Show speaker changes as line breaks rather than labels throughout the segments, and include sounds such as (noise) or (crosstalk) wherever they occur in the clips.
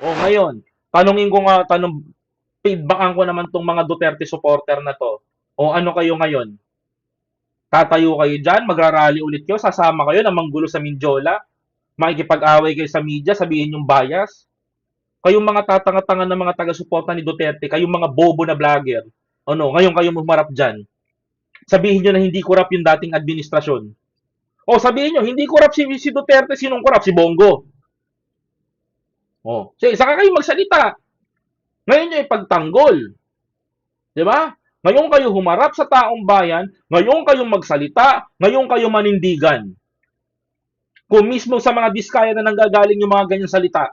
O ngayon, tanungin ko nga, tanong, feedbackan ko naman tong mga Duterte supporter na to. O ano kayo ngayon? Tatayo kayo dyan, magrarally ulit kayo, sasama kayo na manggulo sa Mindiola, makikipag-away kayo sa media, sabihin yung bias. Kayong mga tatanga-tanga na mga taga-suporta ni Duterte, kayong mga bobo na vlogger, ano, ngayon kayo humarap dyan. Sabihin nyo na hindi corrupt yung dating administrasyon. O sabihin nyo, hindi corrupt si, si Duterte, sinong corrupt? Si Bongo. O, sige, saka kayo magsalita. Ngayon nyo ipagtanggol. Di ba? Ngayon kayo humarap sa taong bayan, ngayon kayo magsalita, ngayon kayo manindigan. Kung mismo sa mga diskaya na nanggagaling yung mga ganyang salita.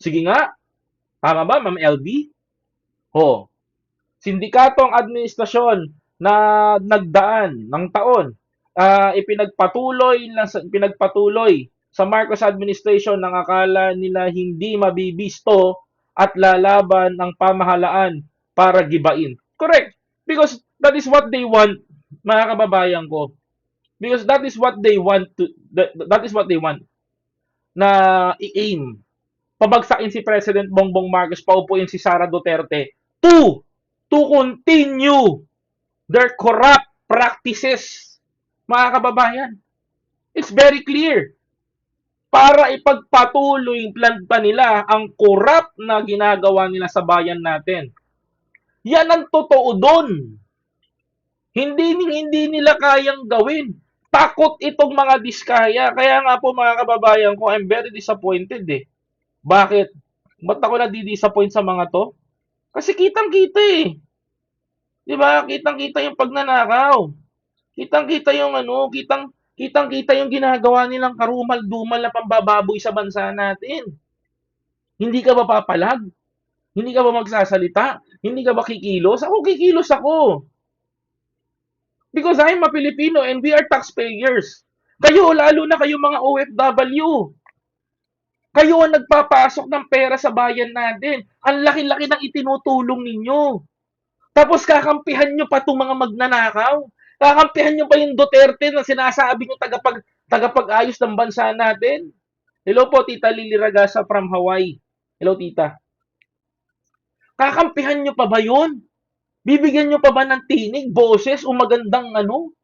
Sige nga, tama ba, Ma'am LB? O, sindikatong administrasyon na nagdaan ng taon, ah, ipinagpatuloy, na, pinagpatuloy sa Marcos administration ng akala nila hindi mabibisto at lalaban ng pamahalaan para gibain. Correct. Because that is what they want, mga kababayan ko. Because that is what they want to that, that is what they want na i-aim. Pabagsakin si President Bongbong Marcos, paupuin si Sara Duterte to to continue their corrupt practices. Mga kababayan, it's very clear. Para ipagpatuloy plan pa nila ang corrupt na ginagawa nila sa bayan natin. Yan ang totoo doon. Hindi hindi nila kayang gawin. Takot itong mga diskaya. Kaya nga po mga kababayan ko, I'm very disappointed eh. Bakit? Ba't ako na-disappoint sa mga to? Kasi kitang-kita eh. 'Di ba? Kitang-kita yung pagnanakaw. Kitang-kita yung ano, kitang kitang-kita yung ginagawa nilang karumal-dumal na pambababoy sa bansa natin. Hindi ka ba papalag? Hindi ka ba magsasalita? Hindi ka ba kikilos? Ako kikilos ako. Because I'm a Filipino and we are taxpayers. Kayo, lalo na kayo mga OFW. Kayo ang nagpapasok ng pera sa bayan natin. Ang laki-laki ng itinutulong ninyo. Tapos kakampihan nyo pa itong mga magnanakaw. Kakampihan nyo pa yung Duterte na sinasabi nyo tagapag, tagapag-ayos ng bansa natin. Hello po, Tita Lily Ragasa from Hawaii. Hello, Tita. Kakampihan nyo pa ba yun? Bibigyan nyo pa ba ng tinig, boses, o magandang ano?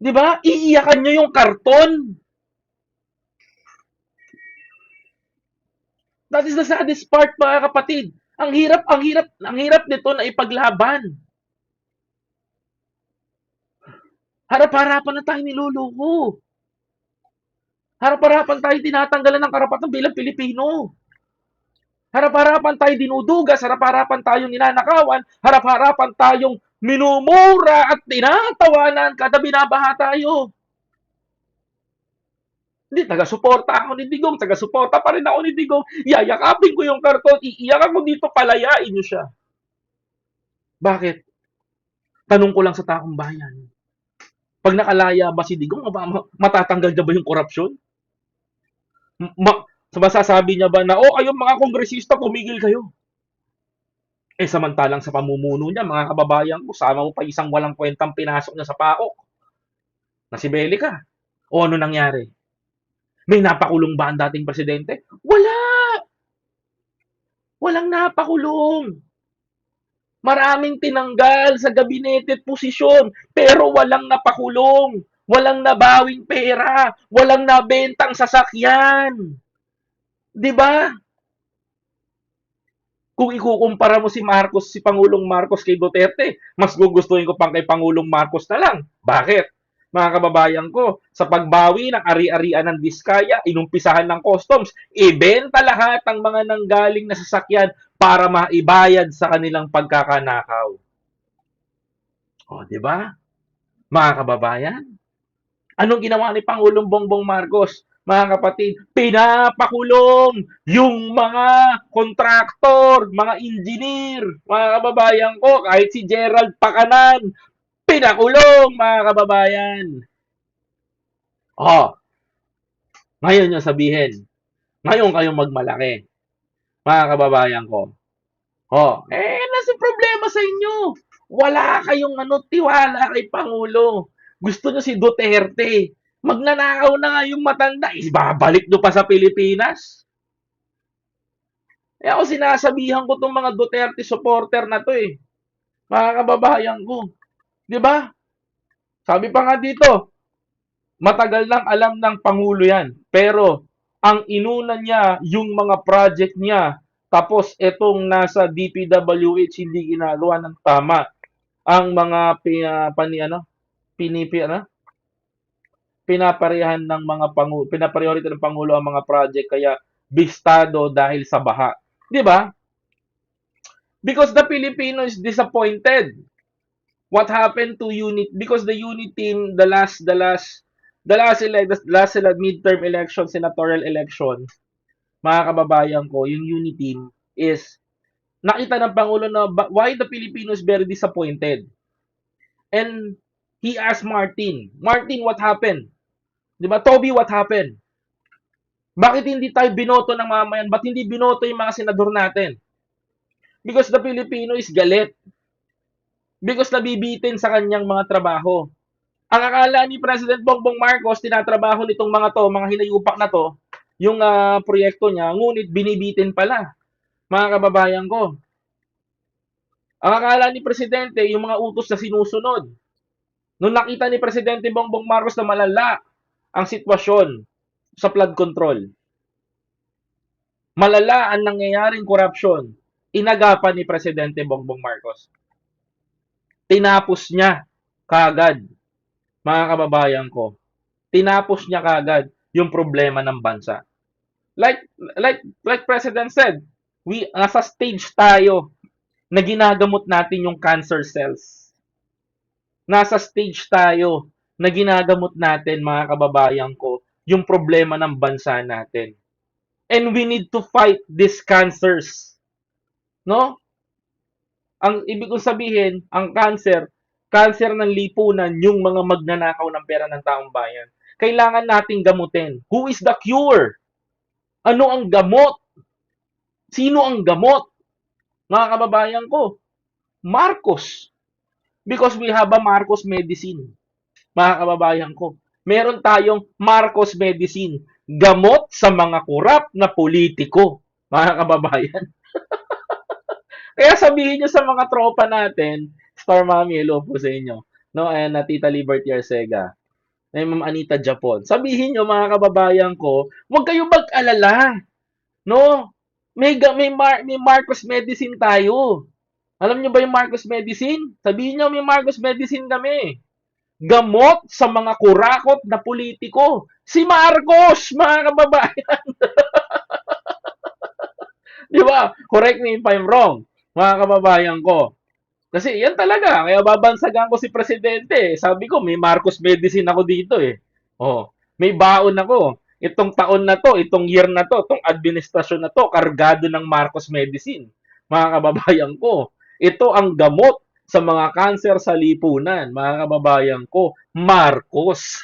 Di ba? Iiyakan nyo yung karton. That is the saddest part, mga kapatid. Ang hirap, ang hirap, ang hirap nito na ipaglaban. Harap-harapan na tayo niluluko. Harap-harapan tayo tinatanggalan ng karapatan bilang Pilipino. Harap-harapan tayo dinudugas, harap-harapan tayong ninanakawan, harap-harapan tayong minumura at tinatawanan kada binabaha tayo. Hindi, taga-suporta ako ni Digong, taga-suporta pa rin ako ni Digong. Yayakapin ko yung karton, iiyak ako dito, palayain nyo siya. Bakit? Tanong ko lang sa taong bayan. Pag nakalaya ba si Digong, ma- matatanggal niya ba yung korupsyon? Ma- masasabi niya ba na, oh, kayong mga kongresista, pumigil kayo. Eh, samantalang sa pamumuno niya, mga kababayan ko, sama mo pa isang walang kwentang pinasok niya sa paok. Na si Belica. O ano nangyari? May napakulong ba ang dating presidente? Wala! Walang napakulong. Maraming tinanggal sa gabinete at posisyon, pero walang napakulong. Walang nabawing pera. Walang nabentang sasakyan. 'Di ba? Kung ikukumpara mo si Marcos, si Pangulong Marcos kay Duterte, mas gugustuhin ko pang kay Pangulong Marcos na lang. Bakit? Mga kababayan ko, sa pagbawi ng ari-arian ng Diskaya, inumpisahan ng customs, ibenta lahat ang mga nanggaling na sasakyan para maibayad sa kanilang pagkakanakaw. O, di ba? Mga kababayan, anong ginawa ni Pangulong Bongbong Marcos? Mga kapatid, pinapakulong yung mga kontraktor, mga engineer, mga kababayan ko, kahit si Gerald Pakanan, pinakulong, mga kababayan. Oh, ngayon nyo sabihin, ngayon kayong magmalaki, mga kababayan ko. Oh, eh, nasa problema sa inyo. Wala kayong ano, tiwala kay Pangulo. Gusto nyo si Duterte. Magnanakaw na nga yung matanda. Ibabalik nyo pa sa Pilipinas. Eh ako sinasabihan ko tong mga Duterte supporter na to eh. Mga kababayan ko. 'Di ba? Sabi pa nga dito, matagal lang alam ng Pangulo yan. Pero ang inuna niya, yung mga project niya, tapos itong nasa DPWH hindi ginagawa ng tama. Ang mga ah, pani, ano, pinipi, ano, pinaparehan ng mga pangulo, pinapriority ng Pangulo ang mga project kaya bistado dahil sa baha. 'Di ba? Because the Filipino is disappointed. What happened to unit because the unit team the last the last the last ele- the last ele- midterm election senatorial election mga kababayan ko yung unit team is nakita ng pangulo na why the Filipinos very disappointed? And he asked Martin Martin what happened? 'di ba? Toby what happened? Bakit hindi tayo binoto ng mamayan ba't hindi binoto yung mga senador natin? Because the Filipino is galit. Because nabibitin sa kanyang mga trabaho. Ang akala ni President Bongbong Marcos, tinatrabaho nitong mga to, mga hinayupak na to, yung ah, proyekto niya, ngunit binibitin pala, mga kababayan ko. Ang akala ni Presidente, yung mga utos na sinusunod. Nung nakita ni Presidente Bongbong Marcos na malala ang sitwasyon sa flood control, malala ang nangyayaring korupsyon, inagapan ni Presidente Bongbong Marcos tinapos niya kagad, mga kababayan ko. Tinapos niya kagad yung problema ng bansa. Like like like President said, we nasa stage tayo na ginagamot natin yung cancer cells. Nasa stage tayo na ginagamot natin, mga kababayan ko, yung problema ng bansa natin. And we need to fight these cancers. No? ang ibig kong sabihin, ang cancer, cancer ng lipunan, yung mga magnanakaw ng pera ng taong bayan. Kailangan nating gamutin. Who is the cure? Ano ang gamot? Sino ang gamot? Mga kababayan ko, Marcos. Because we have a Marcos medicine. Mga kababayan ko, meron tayong Marcos medicine. Gamot sa mga kurap na politiko. Mga kababayan. (laughs) Kaya sabihin nyo sa mga tropa natin, Star Mami, hello po sa inyo. No, and na Tita Liberty Arcega. Na Ma'am Anita Japon. Sabihin nyo mga kababayan ko, huwag kayong mag-alala. No? May, may, Mar- may Marcos Medicine tayo. Alam nyo ba yung Marcos Medicine? Sabihin nyo may Marcos Medicine kami. Gamot sa mga kurakot na politiko. Si Marcos, mga kababayan. (laughs) Di ba? Correct me if I'm wrong mga kababayan ko. Kasi yan talaga, kaya babansagan ko si Presidente. Sabi ko, may Marcos Medicine ako dito eh. Oh, may baon ako. Itong taon na to, itong year na to, itong administrasyon na to, kargado ng Marcos Medicine. Mga kababayan ko, ito ang gamot sa mga kanser sa lipunan, mga kababayan ko, Marcos.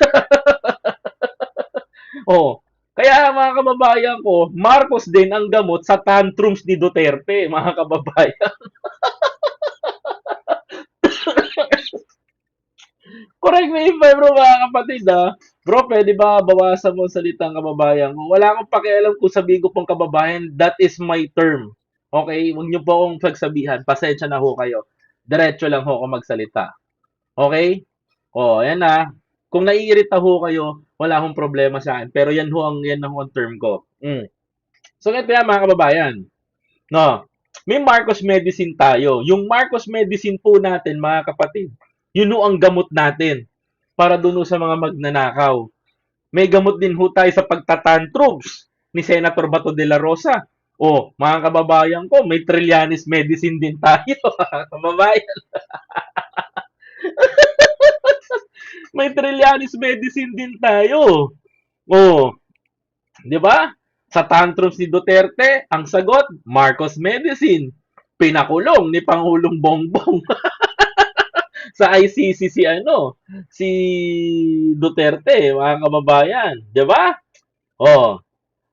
(laughs) oh, kaya mga kababayan ko, Marcos din ang gamot sa tantrums ni Duterte, mga kababayan. (laughs) (laughs) Correct me if I'm wrong, mga kapatid, ha? Bro, pwede ba bawasan mo ang salitang kababayan ko? Wala akong pakialam kung sabihin ko pong kababayan, that is my term. Okay? Huwag niyo po akong pagsabihan. Pasensya na ho kayo. Diretso lang ho ako magsalita. Okay? O, yan na. Kung naiirita ho kayo, wala akong problema sa akin. Pero yan ho ang, yan ho ang term ko. Mm. So, ganito yan, mga kababayan. No, may Marcos Medicine tayo. Yung Marcos Medicine po natin, mga kapatid, yun ho ang gamot natin para ho sa mga magnanakaw. May gamot din ho tayo sa pagtatantrums ni Senator Bato de la Rosa. O, mga kababayan ko, may Trillanes medicine din tayo, (laughs) kababayan. (laughs) may Trillanes medicine din tayo. O, di ba? Sa tantrums ni Duterte, ang sagot, Marcos Medicine. Pinakulong ni Pangulong Bongbong. (laughs) sa ICC si ano, si Duterte, mga kababayan, 'di ba? Oh.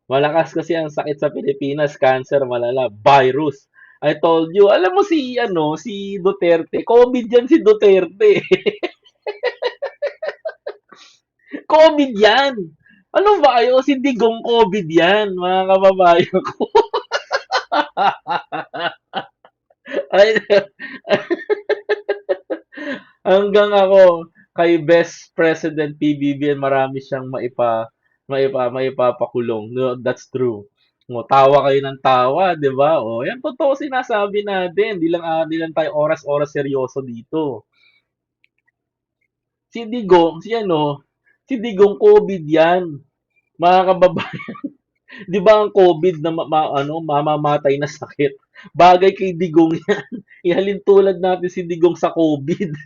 Malakas kasi ang sakit sa Pilipinas, cancer, malala, virus. I told you, alam mo si ano, si Duterte, COVID yan si Duterte. (laughs) COVID yan. Ano ba kayo? Si Digong COVID yan, mga kababayan ko. (laughs) Ay, (laughs) hanggang ako kay Best President PBBM marami siyang maipa maipa maipapakulong. No, that's true. O, tawa kayo ng tawa, 'di ba? O, yan totoo sinasabi natin. Di lang ah, di lang tayo oras-oras seryoso dito. Si Digong, si ano, si Digong COVID yan. Mga kababayan, (laughs) 'di ba ang COVID na ma, ma- ano, mamamatay na sakit? Bagay kay Digong yan. (laughs) Ihalin tulad natin si Digong sa COVID. (laughs)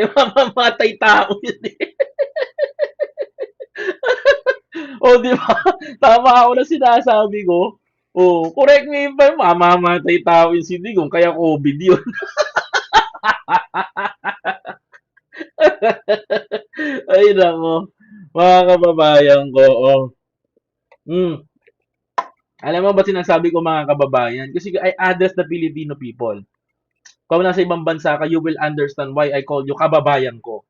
eh, mamamatay tao yun eh. O, di ba? Tama ako na sinasabi ko. Oh, correct me if I'm mamamatay tao yung si Digong, kaya COVID yun. (laughs) Ay, nako. Mga kababayan ko, oh. Mm. Alam mo ba sinasabi ko mga kababayan? Kasi I address the Filipino people. Kung nasa ibang bansa ka, you will understand why I call you kababayan ko.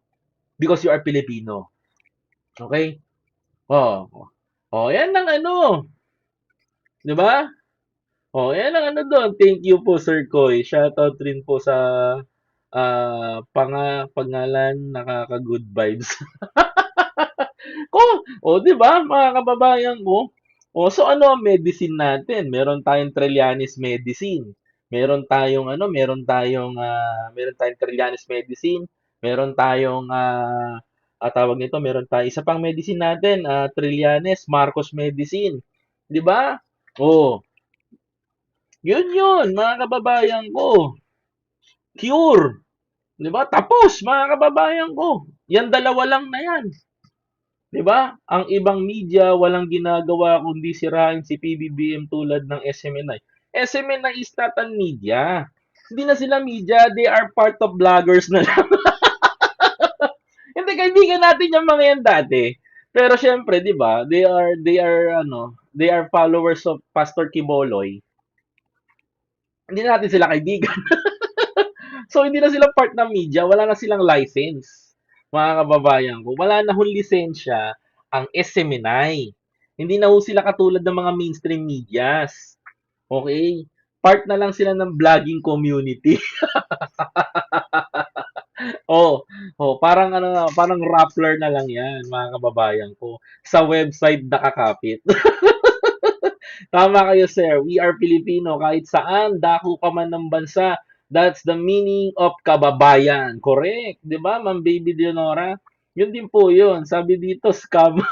Because you are Filipino. Okay? Oh. Oh, yan ang ano. 'Di ba? Oh, yan ang ano doon. Thank you po, Sir Koy. Shoutout rin po sa ah panga pangalan nakaka-good vibes. (laughs) Ko, oh, 'di ba, mga kababayan ko? Oh, so ano ang medicine natin? Meron tayong Trillanes medicine. Meron tayong ano, meron tayong ah, meron tayong Trillanes medicine. Meron tayong ah, ah, tawag nito, meron tayong isa pang medicine natin, ah, Trillanes Marcos medicine. 'Di ba? Oh, yun yun, mga kababayan ko. Cure. 'Di ba? Tapos, mga kababayan ko. Yan dalawa lang na yan. 'Di ba? Ang ibang media walang ginagawa kundi sirain si PBBM tulad ng SMNI. SMNI is not a media. Hindi na sila media, they are part of vloggers na lang. (laughs) Hindi kaibigan natin yung mga yan dati. Pero syempre, 'di ba? They are they are ano, they are followers of Pastor Kiboloy. Hindi na natin sila kaibigan. (laughs) So hindi na sila part ng media, wala na silang license. Mga kababayan ko, wala na hong lisensya ang SMNI. Hindi na ho sila katulad ng mga mainstream medias. Okay? Part na lang sila ng vlogging community. (laughs) oh, oh, parang ano, parang Rappler na lang 'yan, mga kababayan ko. Sa website nakakapit. (laughs) Tama kayo, sir. We are Filipino kahit saan, dako ka man ng bansa. That's the meaning of kababayan. Correct. 'Di ba, Ma'am Baby Leonora? Yun din po yun. Sabi dito, scam. (laughs)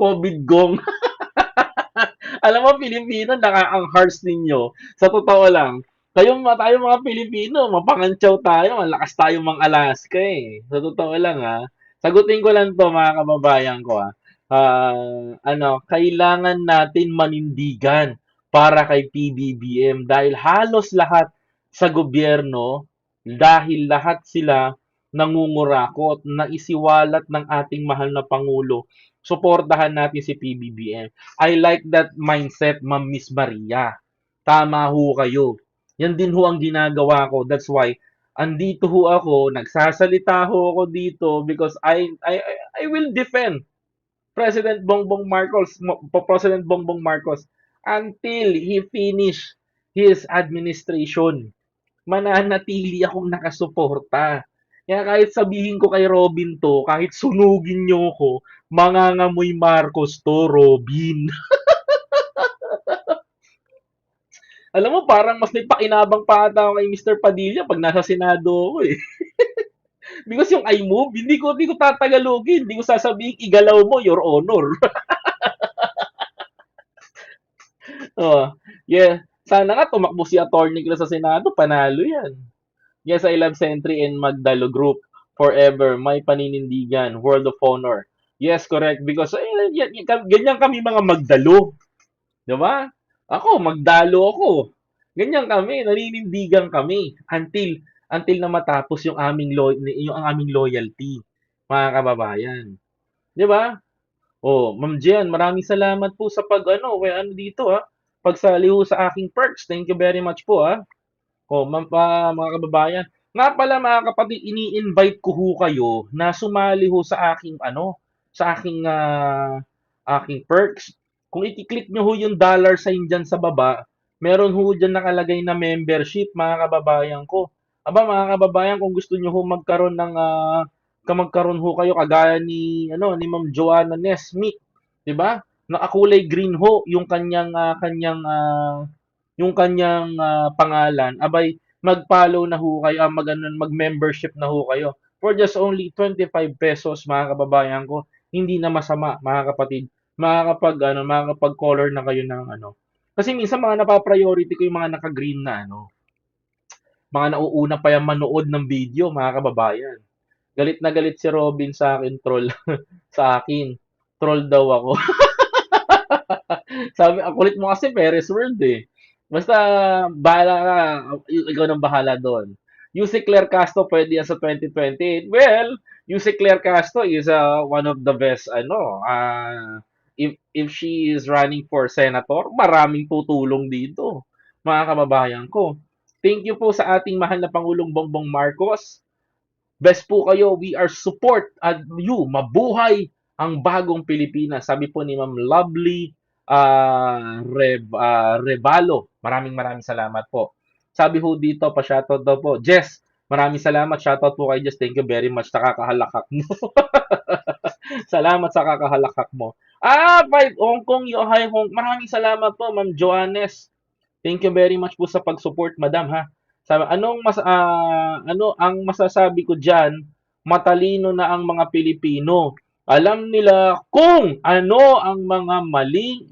COVID gong. (laughs) Alam mo, Pilipino, naka ang hearts ninyo. Sa totoo lang, tayong mga tayo mga Pilipino, mapangantsaw tayo, malakas tayo mang Alaska eh. Sa totoo lang ha. Sagutin ko lang to mga kababayan ko ha. Ah, ano, kailangan natin manindigan para kay PBBM dahil halos lahat sa gobyerno, dahil lahat sila nangungurakot na isiwalat ng ating mahal na Pangulo. Suportahan natin si PBBM. I like that mindset, Ma'am Miss Maria. Tama ho kayo. Yan din ho ang ginagawa ko. That's why andito ho ako, nagsasalita ho ako dito because I I I will defend President Bongbong Marcos, President Bongbong Marcos until he finish his administration. Mananatili akong nakasuporta. Kaya kahit sabihin ko kay Robin to, kahit sunugin niyo ko, mangangamoy Marcos to, Robin. (laughs) Alam mo, parang mas may pakinabang pa ata ako kay Mr. Padilla pag nasa Senado ako eh. (laughs) Because yung I move, hindi ko, hindi ko tatagalogin. Hindi ko sasabihin, igalaw mo, your honor. (laughs) oh, yeah. Sana nga tumakbo si Attorney Cla sa Senado, panalo yan. Yes, I love Sentry and Magdalo Group. Forever, may paninindigan, World of Honor. Yes, correct. Because eh, yan, yan, ganyan kami mga Magdalo. Di ba? Ako, Magdalo ako. Ganyan kami, naninindigan kami until until na matapos yung aming lo, yung ang aming loyalty, mga kababayan. 'Di ba? Oh, Ma'am Jen, maraming salamat po sa pag ano, well, ano dito ha, pagsali ho sa aking perks. Thank you very much po ha. Oh, ma'am, pa, mga kababayan. Nga pala mga kapatid, ini-invite ko ho kayo na sumali ho sa aking ano, sa aking ah, aking perks. kung i-click nyo ho yung dollar sign dyan sa baba, meron ho dyan nakalagay na membership, mga kababayan ko. Aba, mga kababayan, kung gusto nyo ho magkaroon ng, ka magkaroon ho kayo kagaya ni, ano, ni Ma'am Joanna Nesmith, di ba? Nakakulay green ho yung kanyang, ah, kanyang, ah, yung kanyang ah, pangalan. Abay, mag-follow na ho kayo, ah, mag, mag-membership na ho kayo. For just only 25 pesos, mga kababayan ko, hindi na masama, mga kapatid makakapag ano, makakapag-color na kayo ng ano. Kasi minsan mga napapriority ko yung mga naka-green na ano. Mga nauuna pa yung manood ng video, mga kababayan. Galit na galit si Robin sa akin, troll. (laughs) sa akin. Troll daw ako. (laughs) (laughs) Sabi, ang kulit mo kasi Perez World eh. Basta, bahala ka. Ikaw nang bahala doon. Si Claire Castro, pwede yan sa 2028. Well, si Claire Castro is uh, one of the best, ano, ah, if, if she is running for senator, maraming tutulong dito, mga kababayan ko. Thank you po sa ating mahal na Pangulong Bongbong Marcos. Best po kayo, we are support at you, mabuhay ang bagong Pilipinas. Sabi po ni Ma'am Lovely ah Rev, ah, Revalo. Maraming maraming salamat po. Sabi ho dito, pa-shoutout daw po. Jess, maraming salamat. Shoutout po kay Jess. Thank you very much. Nakakahalakak mo. (laughs) salamat sa kakahalakak mo. Ah, five Hong Kong, Yohai Hong. Maraming salamat po, Ma'am Joannes. Thank you very much po sa pag-support, Madam, ha. Sabi, anong mas ah, ano ang masasabi ko diyan? Matalino na ang mga Pilipino. Alam nila kung ano ang mga mali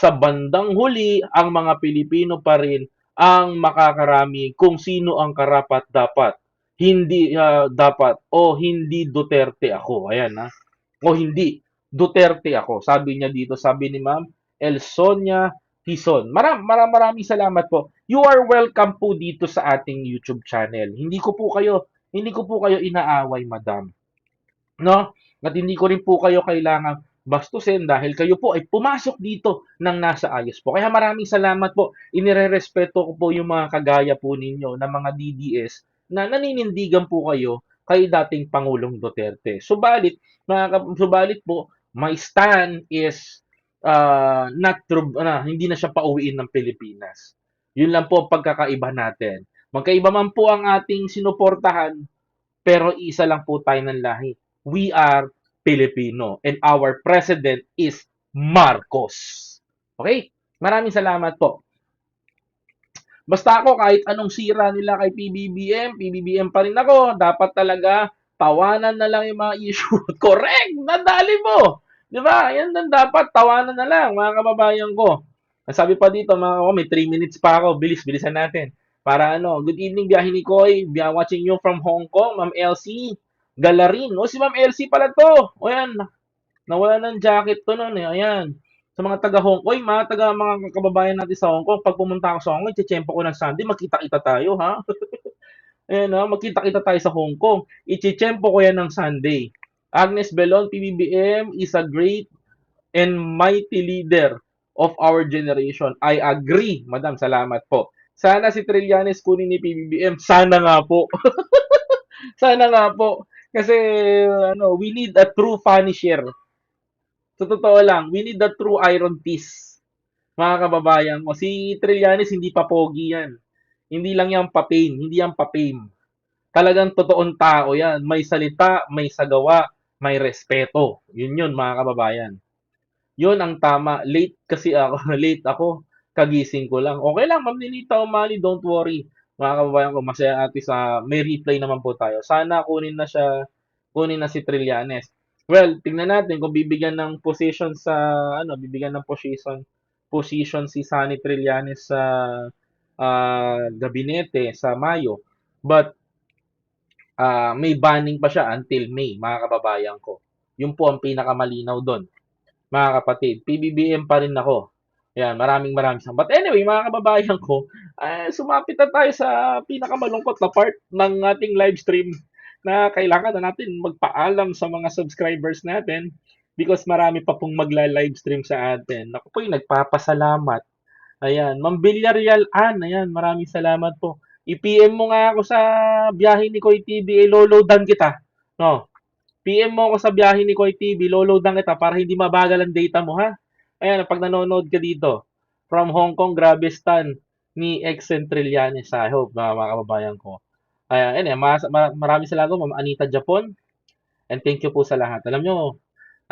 sa bandang huli, ang mga Pilipino pa rin ang makakarami kung sino ang karapat dapat. Hindi ah, dapat o hindi Duterte ako. Ayan ha. O hindi Duterte ako. Sabi niya dito, sabi ni Ma'am Elsonia Tison. Maram, maram, maraming salamat po. You are welcome po dito sa ating YouTube channel. Hindi ko po kayo, hindi ko po kayo inaaway, madam. No? At hindi ko rin po kayo kailangan bastusin dahil kayo po ay pumasok dito ng nasa ayos po. Kaya maraming salamat po. Inirerespeto ko po yung mga kagaya po ninyo na mga DDS na naninindigan po kayo kay dating Pangulong Duterte. Subalit, mga, subalit po, my stand is uh, not true, ano, hindi na siya pauwiin ng Pilipinas. Yun lang po ang pagkakaiba natin. Magkaiba man po ang ating sinuportahan, pero isa lang po tayo ng lahi. We are Filipino and our president is Marcos. Okay? Maraming salamat po. Basta ako, kahit anong sira nila kay PBBM, PBBM pa rin ako. Dapat talaga, tawanan na lang yung mga issue. (laughs) Correct! Nadali mo! Di ba? Yan ang dapat. Tawanan na lang, mga kababayan ko. Sabi pa dito, mga oh, may 3 minutes pa ako. Bilis, bilisan natin. Para ano, good evening, biyahe ni Koy. Biya watching you from Hong Kong, Ma'am Elsie. Galarin. O, si Ma'am Elsie pala to. O, yan. Nawala ng jacket to noon eh. Ayan. Sa mga taga Hong Kong, mga taga mga kababayan natin sa Hong Kong, pag pumunta ako sa Hong Kong, itchempo ko ng Sunday, magkita-kita tayo, ha? (laughs) Ayan, ha? Magkita-kita tayo sa Hong Kong. Itchempo ko yan ng Sunday. Agnes Belon, PBBM is a great and mighty leader of our generation. I agree, Madam. Salamat po. Sana si Trillanes kunin ni PBBM. Sana nga po. (laughs) Sana nga po. Kasi, ano, we need a true finisher. Sa totoo lang, we need a true iron fist. Mga kababayan ko. Si Trillanes, hindi pa pogi yan. Hindi lang yan pa-pain. Hindi yan pa-fame. Talagang totoong tao yan. May salita, may sagawa, may respeto. Yun yun, mga kababayan. Yun ang tama. Late kasi ako. (laughs) Late ako. Kagising ko lang. Okay lang, Ma'am Ninita Umali, don't worry. Mga kababayan ko, masaya ati sa may replay naman po tayo. Sana kunin na siya, kunin na si Trillanes. Well, tingnan natin kung bibigyan ng position sa, ano, bibigyan ng position, position si Sunny Trillanes sa ah, gabinete sa Mayo. But, ah, may banning pa siya until May, mga kababayan ko. Yun po ang pinakamalinaw doon. Mga kapatid, PBBM pa rin ako. Yan, maraming maraming salamat. But anyway, mga kababayan ko, eh, sumapit na tayo sa pinakamalungkot na part ng ating live stream na kailangan na natin magpaalam sa mga subscribers natin because marami pa pong magla-live stream sa atin. Ako po yung nagpapasalamat. Ayan, Ma'am Villarreal Ann, ayan, maraming salamat po. I-PM mo nga ako sa biyahe ni Koy TV, eh, loloadan kita. No, PM mo ako sa biyahe ni Koy TV, loloadan kita para hindi mabagal ang data mo, ha? Ayan, pag nanonood ka dito, from Hong Kong, grabe stan ni Exen Trillanes. I hope, mga, kababayan ko. Ayan, ayan, mas, ma- maraming salamat, Ma'am Anita Japon. And thank you po sa lahat. Alam nyo,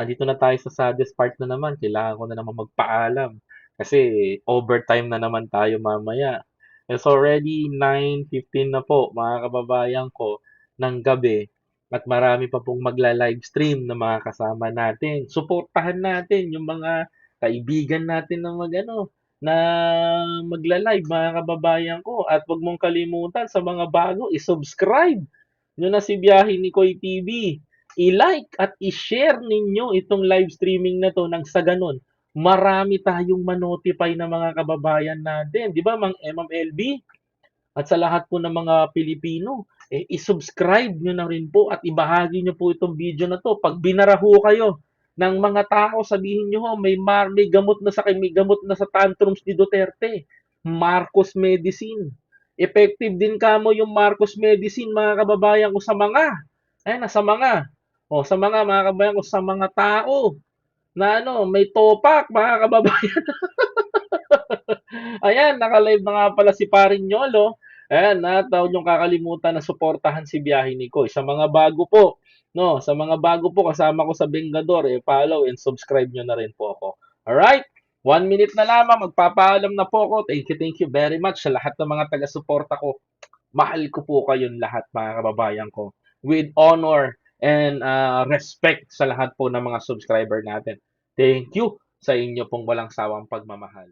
andito na tayo sa saddest part na naman. Kailangan ko na naman magpaalam. Kasi overtime na naman tayo mamaya. It's already 9.15 na po, mga kababayan ko, ng gabi. At marami pa pong magla-livestream na mga kasama natin. Suportahan natin yung mga kaibigan natin na mag ano, na magla-live mga kababayan ko. At huwag mong kalimutan sa mga bago, i-subscribe nyo na si Biyahe ni Koy TV. I-like at i-share ninyo itong live streaming na to nang sa ganun, marami tayong manotify na mga kababayan natin. Di ba, Mang MMLB? At sa lahat po ng mga Pilipino, eh, i-subscribe nyo na rin po at ibahagi nyo po itong video na to. Pag binaraho kayo ng mga tao, sabihin nyo, "Oh, may, mar- may gamot na sa may gamot na sa tantrums ni Duterte. Marcos Medicine. Effective din kamo yung Marcos Medicine, mga kababayan ko, sa mga, eh, sa mga, o sa mga, mga kababayan ko, sa mga tao na ano, may topak, mga kababayan. (laughs) Ayan, naka-live na nga pala si Paring Nyolo. Ayan, na huwag niyong kakalimutan na suportahan si Biyahe ni Koy. Sa mga bago po, no, sa mga bago po kasama ko sa Bengador, eh, follow and subscribe niyo na rin po ako. Alright? One minute na lamang, magpapaalam na po ako. Thank you, thank you very much sa lahat ng mga taga-suporta ko. Mahal ko po kayong lahat, mga kababayan ko. With honor and uh, respect sa lahat po ng mga subscriber natin. Thank you sa inyo pong walang sawang pagmamahal.